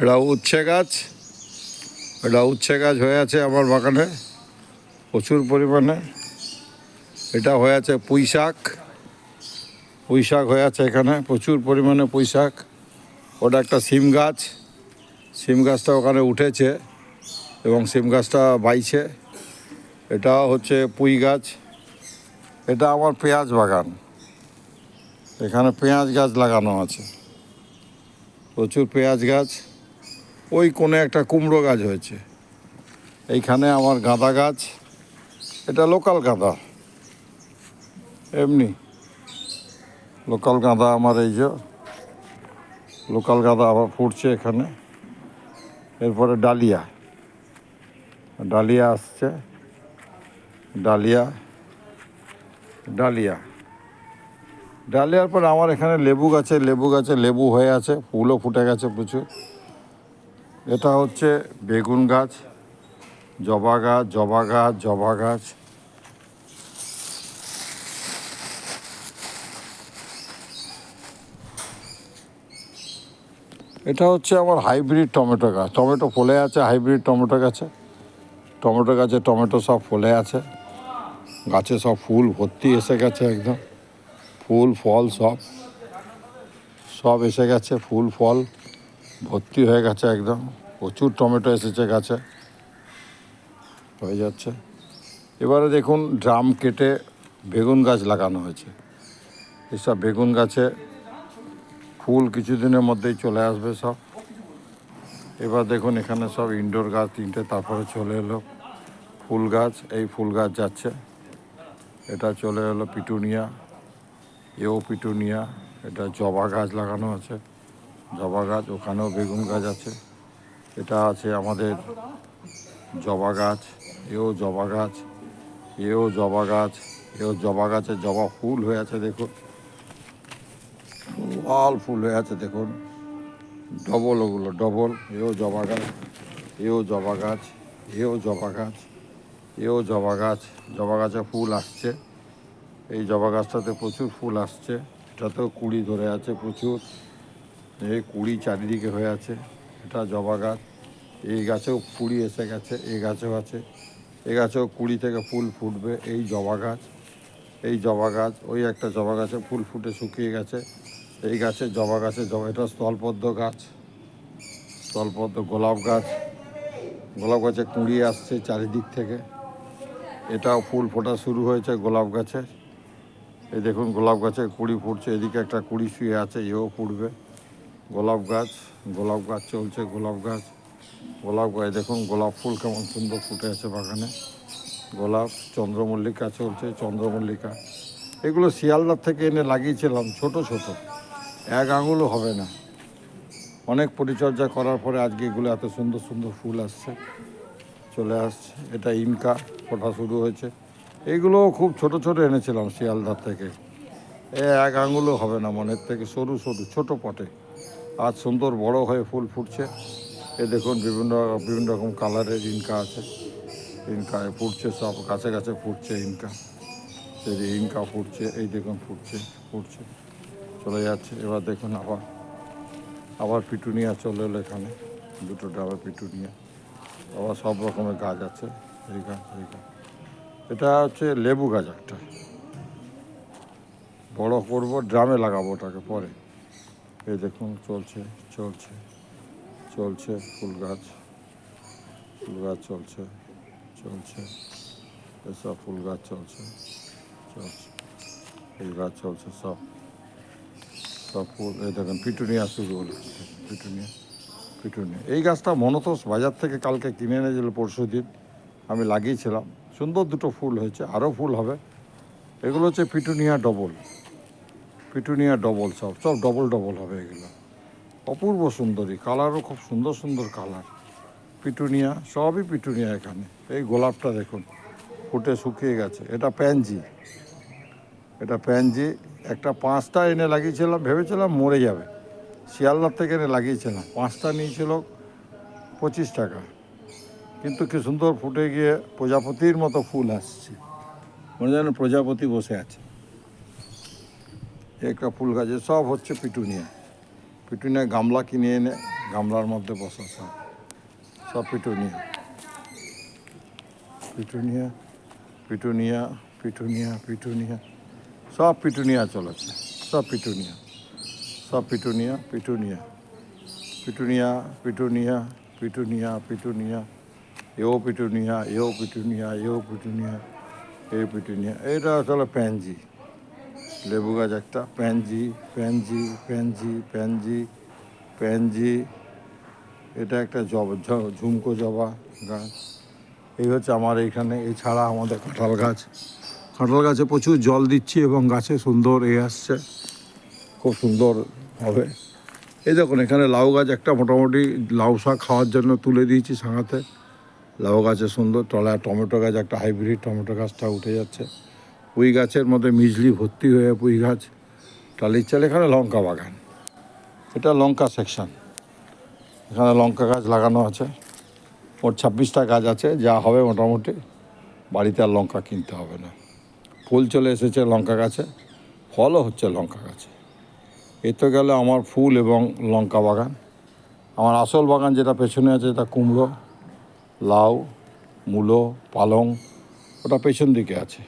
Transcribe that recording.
এটা উচ্ছে গাছ। এটা উচ্ছে গাছ হয়ে আছে আমার বাগানে, প্রচুর পরিমাণে। এটা হয়ে আছে পুঁই শাক। পুঁই শাক হয়ে আছে এখানে, প্রচুর পরিমাণে পুঁই শাক। ওটা একটা সিম গাছ। সিম গাছটা ওখানে উঠেছে এবং সিম গাছটা বাইছে। এটা হচ্ছে পুঁই গাছ। এটা আমার পেঁয়াজ বাগান। এখানে পেঁয়াজ গাছ লাগানো আছে। প্রচুর পেঁয়াজ গাছ। ওই কোণে একটা কুমড়ো গাছ হয়েছে। এইখানে আমার গাঁদা গাছ। এটা লোকাল গাঁদা। এমনি। লোকাল গাঁদা আমার এই যে। লোকাল গাঁদা আবার ফুটছে এখানে। এরপরে ডালিয়া। ডালিয়া আসছে। ডালিয়া। ডালিয়া। ডালিয়ার পর আমার এখানে লেবু গাছে লেবু গাছে লেবু হয়ে আছে। ফুলও ফুটে গেছে প্রচুর। এটা হচ্ছে বেগুন গাছ, জবা গাছ জবা গাছ জবা গাছ। এটা হচ্ছে আমার হাইব্রিড টমেটো গাছ। টমেটো ফলে আছে, হাইব্রিড টমেটো গাছে। টমেটো গাছে টমেটো সব ফলে আছে। গাছে সব ফুল ভর্তি এসে গেছে একদম। ফুল, ফল সব। সব এসে গেছে, ফুল, ফল। ভর্তি হয়ে গেছে একদম। প্রচুর টমেটো এসেছে গাছে। হয়ে যাচ্ছে। এবারে দেখুন, ড্রাম কেটে বেগুন গাছ লাগানো হয়েছে। এইসব বেগুন গাছে ফুল কিছুদিনের মধ্যেই চলে আসবে সব। এবার দেখুন, এখানে সব ইনডোর গাছ তিনটে, তারপরে চলে এলো ফুল গাছ। এই ফুল গাছ যাচ্ছে। এটা চলে এলো পিটুনিয়া। এও পিটুনিয়া। এটা জবা গাছ লাগানো আছে। জবা গাছ, ওখানেও বেগুন গাছ আছে। এটা আছে আমাদের জবা গাছ, এও জবা গাছ, এও জবা গাছ, এও জবা গাছে জবা ফুল হয়ে আছে, দেখুন। লাল ফুল হয়ে আছে, দেখুন। ডবল ওগুলো, ডবল, এও জবা গাছ, এও জবা গাছ, এও জবা গাছ, এও জবা গাছ। জবা গাছে ফুল আসছে। এই জবা গাছটাতে প্রচুর ফুল আসছে। এটাতেও কুড়ি ধরে আছে প্রচুর। এই কুড়ি চারিদিকে হয়ে আছে, এটা জবা গাছ এই গাছেও কুড়ি এসে গেছে এই গাছেও আছে। এই গাছেও কুড়ি থেকে ফুল ফুটবে এই জবা গাছ এই জবা গাছ ওই একটা জবা গাছে ফুল ফুটে শুকিয়ে গেছে। এই গাছে জবা গাছে জবা, এটা স্থলপদ্ম গাছ। স্থলপদ্ম, গোলাপ গাছ। গোলাপ গাছে কুঁড়ি আসছে চারিদিক থেকে। এটাও ফুল ফোটা শুরু হয়েছে গোলাপ গাছে। এই দেখুন, গোলাপ গাছে কুড়ি ফুটছে, এদিকে একটা কুড়ি শুয়ে আছে, এও ফুটবে। গোলাপ গাছ গোলাপ গাছ চলছে, গোলাপ গাছ। গোলাপ গাছ, দেখুন, গোলাপ ফুল কেমন সুন্দর ফুটে আছে বাগানে। গোলাপ, চন্দ্রমল্লিকা চলছে, চন্দ্রমল্লিকা। এগুলো শিয়ালদার থেকে এনে লাগিয়েছিলাম, ছোট ছোট। এক আঙুলও হবে না। অনেক পরিচর্যা করার পরে আজকে এগুলো এত সুন্দর সুন্দর ফুল আসছে। চলে আসছে। এটা ইনকা ফোটা শুরু হয়েছে। এইগুলো খুব ছোট ছোট এনেছিলাম শিয়ালদার থেকে। এ এক আঙুলও হবে না মনের থেকে, সরু সরু, ছোট পটে। আজ সুন্দর বড় হয়ে ফুল ফুটছে। এ দেখুন বিভিন্ন বিভিন্ন রকম কালারের ইনকা আছে। ইনকা ফুটছে, সব কাছে কাছে ফুটছে ইনকা। এই যে ইনকা ফুটছে, এই দেখুন ফুটছে ফুটছে। চলে যাচ্ছে, এবার দেখুন আবার। আবার পিটুনিয়া চলে এলো এখানে, দুটো ডাবা পিটুনিয়া। আবার সব রকমের গাছ আছে, এই গাছ এই গাছ। এটা হচ্ছে লেবু গাছ একটা। বড় করব, ড্রামে লাগাবো ওটাকে পরে। এই দেখুন চলছে চলছে চলছে, ফুল গাছ ফুল গাছ চলছে চলছে, এসব ফুল গাছ চলছে চলছে, ফুল গাছ চলছে, সব সব ফুল, এই দেখুন, পিটুনিয়া শুরু হলো, পিটুনিয়া পিটুনিয়া। এই গাছটা মনতোষ বাজার থেকে কালকে কিনে এনেছিল পরশু দিন, আমি লাগিয়েছিলাম। সুন্দর দুটো ফুল হয়েছে, আরও ফুল হবে। এগুলো হচ্ছে পিটুনিয়া ডবল। পিটুনিয়া ডবল সব সব ডবল ডবল হবে এগুলো। অপূর্ব সুন্দরী, কালারও খুব সুন্দর সুন্দর কালার। পিটুনিয়া, সবই পিটুনিয়া এখানে। এই গোলাপটা দেখুন, ফুটে শুকিয়ে গেছে। এটা প্যানজি। এটা প্যানজি, একটা পাঁচটা এনে লাগিয়েছিলাম, ভেবেছিলাম মরে যাবে। শিয়ালদার থেকে এনে লাগিয়েছিলাম, পাঁচটা নিয়েছিল পঁচিশ টাকা। কিন্তু কি সুন্দর ফুটে গিয়ে প্রজাপতির মতো ফুল আসছে। মনে যেন প্রজাপতি বসে আছে। একটা ফুল গাছে, সব হচ্ছে পিটুনিয়া। পিটুনিয়া গামলা কিনে এনে গামলার মধ্যে বসা সব petunia. Petunia petunia petunia petunia. সব পিটুনিয়া চলেছে। সব পিটুনিয়া। সব petunia petunia. Petunia petunia petunia petunia. এও পিটুনিয়া এও পিটুনিয়া এও পিটুনিয়া এই পিটুনিয়া। এটা আসলে প্যানজি। লেবু গাছ একটা, pansy pansy pansy pansy pansy, এটা একটা জবা ঝুমকো জবা গাছ। এই হচ্ছে আমার এইখানে এছাড়া আমাদের কাঁঠাল গাছ। কাঁঠাল গাছে প্রচুর জল দিচ্ছি এবং গাছে সুন্দর এ আসছে। খুব সুন্দর হবে। এই দেখুন, এখানে লাউ গাছ একটা মোটামুটি লাউ শাক খাওয়ার জন্য তুলে দিয়েছি সাঙাতে। লাউ গাছে সুন্দর, তলায় টমেটো গাছ, একটা হাইব্রিড টমেটো গাছটা উঠে যাচ্ছে। পুঁই গাছের মধ্যে মিজলি ভর্তি হয়ে পুঁই গাছ টালির চাল, এখানে লঙ্কা বাগান। এটা লঙ্কা সেকশন এখানে লঙ্কা গাছ লাগানো আছে। ওর ছাব্বিশটা গাছ আছে, যা হবে মোটামুটি। বাড়িতে আর লঙ্কা কিনতে হবে না। ফুল চলে এসেছে লঙ্কা গাছে, ফলও হচ্ছে লঙ্কা গাছে। এ তো গেল আমার ফুল এবং লঙ্কা বাগান। আমার আসল বাগান যেটা পেছনে আছে, এটা কুমড়ো, লাউ, মূলো, পালং, ওটা পেছন দিকে আছে।